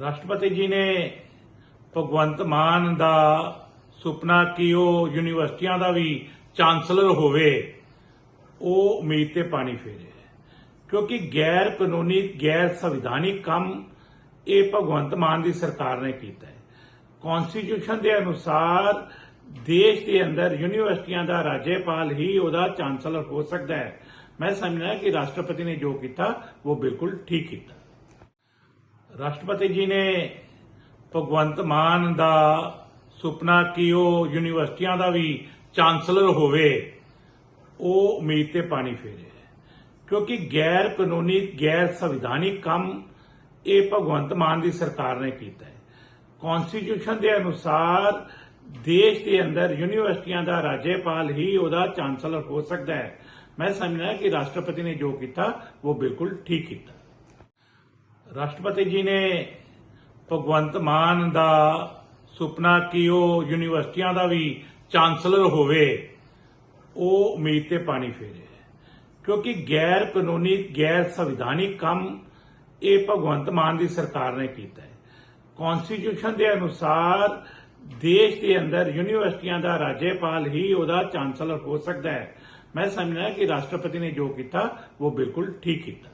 ਰਾਸ਼ਟਰਪਤੀ ਜੀ ਨੇ ਭਗਵੰਤ ਮਾਨ ਦਾ ਸੁਪਨਾ ਕਿ ਉਹ ਯੂਨੀਵਰਸਿਟੀਆਂ ਦਾ ਵੀ ਚਾਂਸਲਰ ਹੋਵੇ, ਉਹ ਉਮੀਦ ਤੇ ਪਾਣੀ ਫੇਰੇ। ਕਿਉਂਕਿ ਗੈਰ ਕਾਨੂੰਨੀ, ਗੈਰ ਸੰਵਿਧਾਨਿਕ ਕੰਮ ਇਹ ਭਗਵੰਤ ਮਾਨ ਦੀ ਸਰਕਾਰ ਨੇ ਕੀਤਾ ਹੈ। ਕਨਸਟੀਟਿਊਸ਼ਨ ਦੇ ਅਨੁਸਾਰ ਦੇਸ਼ ਦੇ ਅੰਦਰ ਯੂਨੀਵਰਸਿਟੀਆਂ ਦਾ ਰਾਜੇਪਾਲ ਹੀ ਉਹਦਾ ਚਾਂਸਲਰ ਹੋ ਸਕਦਾ ਹੈ। ਮੈਂ ਸਮਝਦਾ ਕਿ ਰਾਸ਼ਟਰਪਤੀ ਨੇ ਜੋ ਕੀਤਾ, ਉਹ ਬਿਲਕੁਲ ਠੀਕ ਕੀਤਾ। ਰਾਸ਼ਟਰਪਤੀ ਜੀ ਨੇ ਭਗਵੰਤ ਮਾਨ ਦਾ ਸੁਪਨਾ ਕਿ ਉਹ ਯੂਨੀਵਰਸਿਟੀਆਂ ਦਾ ਵੀ ਚਾਂਸਲਰ ਹੋਵੇ, ਉਹ ਉਮੀਦ ਤੇ ਪਾਣੀ ਫੇਰੇ। ਕਿਉਂਕਿ ਗੈਰ ਕਾਨੂੰਨੀ, ਗੈਰ ਸੰਵਿਧਾਨਿਕ ਕੰਮ ਇਹ ਭਗਵੰਤ ਮਾਨ ਦੀ ਸਰਕਾਰ ਨੇ ਕੀਤਾ ਹੈ। ਕਨਸਟੀਟਿਊਸ਼ਨ ਦੇ ਅਨੁਸਾਰ ਦੇਸ਼ ਦੇ ਅੰਦਰ ਯੂਨੀਵਰਸਿਟੀਆਂ ਦਾ ਰਾਜੇਪਾਲ ਹੀ ਉਹਦਾ ਚਾਂਸਲਰ ਹੋ ਸਕਦਾ ਹੈ। ਮੈਂ ਸਮਝਦਾ ਕਿ ਰਾਸ਼ਟਰਪਤੀ ਨੇ ਜੋ ਕੀਤਾ, ਉਹ ਬਿਲਕੁਲ ਠੀਕ ਕੀਤਾ। ਰਾਸ਼ਟਰਪਤੀ ਜੀ ਨੇ ਭਗਵੰਤ ਮਾਨ ਦਾ ਸੁਪਨਾ ਕਿ ਉਹ ਯੂਨੀਵਰਸਿਟੀਆਂ ਦਾ ਵੀ ਚਾਂਸਲਰ ਹੋਵੇ, ਉਹ ਉਮੀਦ ਤੇ ਪਾਣੀ ਫੇਰੇ। ਕਿਉਂਕਿ ਗੈਰ ਕਾਨੂੰਨੀ, ਗੈਰ ਸੰਵਿਧਾਨਿਕ ਕੰਮ ਇਹ ਭਗਵੰਤ ਮਾਨ ਦੀ ਸਰਕਾਰ ਨੇ ਕੀਤਾ ਹੈ। ਕਨਸਟੀਟਿਊਸ਼ਨ ਦੇ ਅਨੁਸਾਰ ਦੇਸ਼ ਦੇ ਅੰਦਰ ਯੂਨੀਵਰਸਿਟੀਆਂ ਦਾ ਰਾਜੇਪਾਲ ਹੀ ਉਹਦਾ ਚਾਂਸਲਰ ਹੋ ਸਕਦਾ ਹੈ। ਮੈਂ ਸਮਝਦਾ ਕਿ ਰਾਸ਼ਟਰਪਤੀ ਨੇ ਜੋ ਕੀਤਾ, ਉਹ ਬਿਲਕੁਲ ਠੀਕ ਕੀਤਾ।